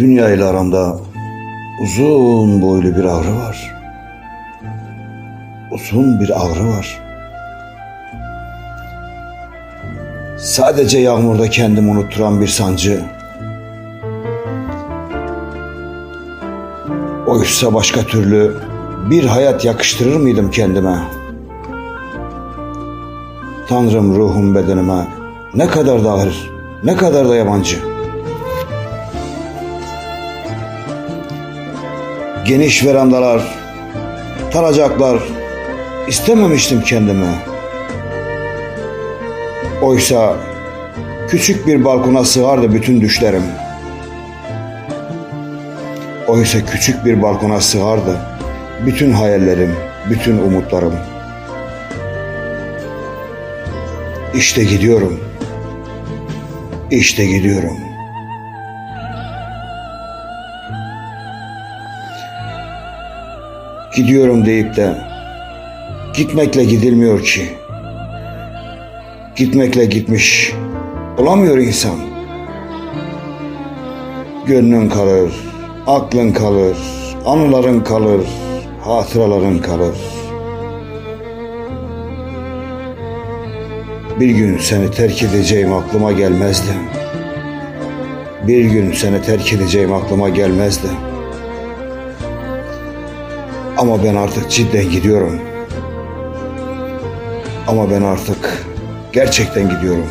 Dünya ile aramda uzun boylu bir ağrı var. Uzun bir ağrı var. Sadece yağmurda kendimi unutturan bir sancı. Oysa başka türlü bir hayat yakıştırır mıydım kendime? Tanrım ruhum bedenime ne kadar da ne kadar da yabancı. Geniş verandalar, taracaklar istememiştim kendime. Oysa küçük bir balkona sığardı bütün düşlerim. Oysa küçük bir balkona sığardı bütün hayallerim, bütün umutlarım. İşte gidiyorum. İşte gidiyorum. Gidiyorum deyip de gitmekle gidilmiyor ki. Gitmekle gitmiş olamıyor insan. Gönlün kalır, aklın kalır, anıların kalır, hatıraların kalır. Bir gün seni terk edeceğim aklıma gelmezdi. Bir gün seni terk edeceğim aklıma gelmezdi. Ama ben artık cidden gidiyorum. Ama ben artık gerçekten gidiyorum.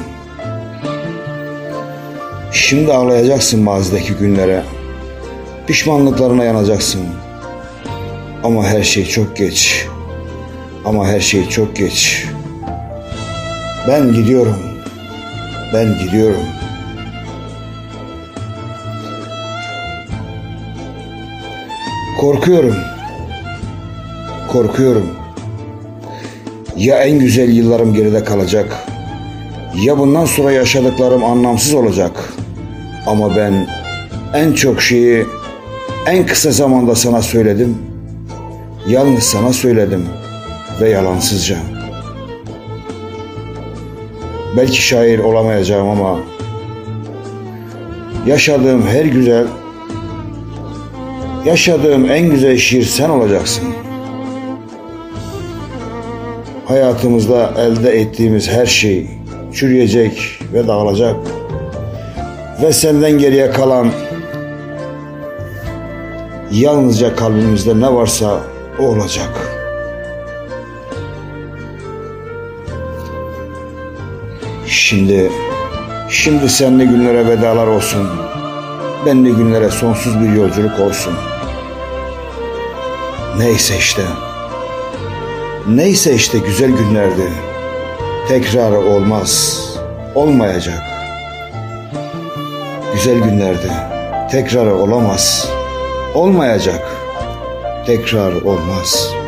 Şimdi ağlayacaksın mazideki günlere. Pişmanlıklarına yanacaksın. Ama her şey çok geç. Ama her şey çok geç. Ben gidiyorum. Ben gidiyorum. Korkuyorum. Korkuyorum. Ya en güzel yıllarım geride kalacak. Ya bundan sonra yaşadıklarım anlamsız olacak. Ama ben en çok şeyi en kısa zamanda sana söyledim. Yalnız sana söyledim ve yalansızca. Belki şair olamayacağım ama yaşadığım her güzel yaşadığım en güzel şiir sen olacaksın. Hayatımızda elde ettiğimiz her şey çürüyecek ve dağılacak. Ve senden geriye kalan yalnızca kalbimizde ne varsa o olacak. Şimdi, şimdi senli günlere vedalar olsun. Benli günlere sonsuz bir yolculuk olsun. Neyse işte. Neyse işte güzel günlerdi. Tekrarı olmaz. Olmayacak. Güzel günlerdi. Tekrarı olamaz. Olmayacak. Tekrar olmaz.''